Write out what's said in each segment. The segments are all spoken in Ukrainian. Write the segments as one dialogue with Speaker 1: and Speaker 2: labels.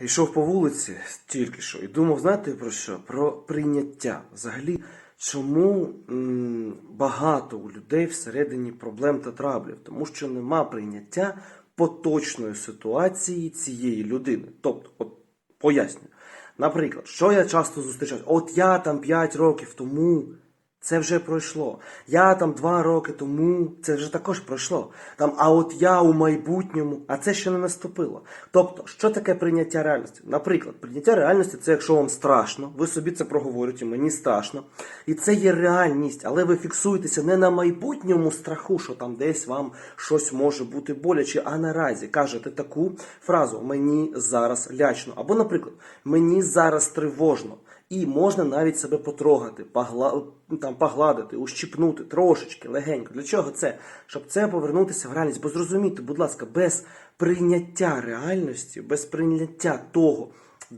Speaker 1: йшов по вулиці тільки що і думав, знаєте про що? Про прийняття. Взагалі, чому м, багато у людей всередині проблем та траблів? Тому що нема прийняття поточної ситуації цієї людини. Тобто, от поясню. Наприклад, що я часто зустрічаю? От я там 5 років тому. Це вже пройшло. Я там два роки тому, це вже також пройшло. Там, а от я у майбутньому, а це ще не наступило. Тобто, що таке прийняття реальності? Наприклад, прийняття реальності це якщо вам страшно, ви собі це проговорюєте, мені страшно. І це є реальність, але ви фіксуєтеся не на майбутньому страху, що там десь вам щось може бути боляче, а наразі кажете таку фразу Мені зараз лячно. Або, наприклад, мені зараз тривожно. І можна навіть себе потрогати, погла... там, погладити, ущипнути трошечки, легенько. Для чого це? Щоб це повернутися в реальність. Бо зрозумійте, будь ласка, без прийняття реальності, без прийняття того,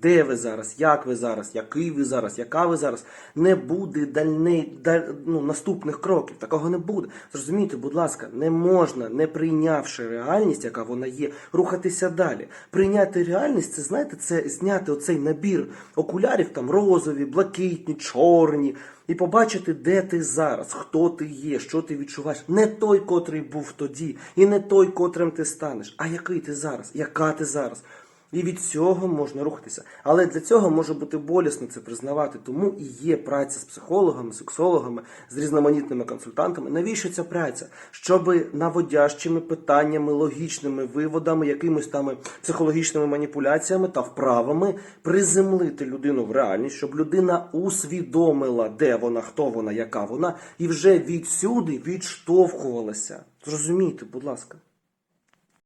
Speaker 1: де ви зараз, як ви зараз, який ви зараз, яка ви зараз, не буде дальней, даль, ну, наступних кроків. Такого не буде. Зрозумійте, будь ласка, не можна, не прийнявши реальність, яка вона є, рухатися далі. Прийняти реальність, це знаєте, це зняти оцей набір окулярів, там розові, блакитні, чорні. І побачити, де ти зараз, хто ти є, що ти відчуваєш. Не той, котрий був тоді, і не той, котрим ти станеш, а який ти зараз, яка ти зараз. І від цього можна рухатися. Але для цього може бути болісно це признавати. Тому і є праця з психологами, сексологами, з різноманітними консультантами. Навіщо ця праця? Щоб наводящими питаннями, логічними виводами, якимось там психологічними маніпуляціями та вправами приземлити людину в реальність, щоб людина усвідомила, де вона, хто вона, яка вона, і вже відсюди відштовхувалася. Зрозумійте, будь ласка.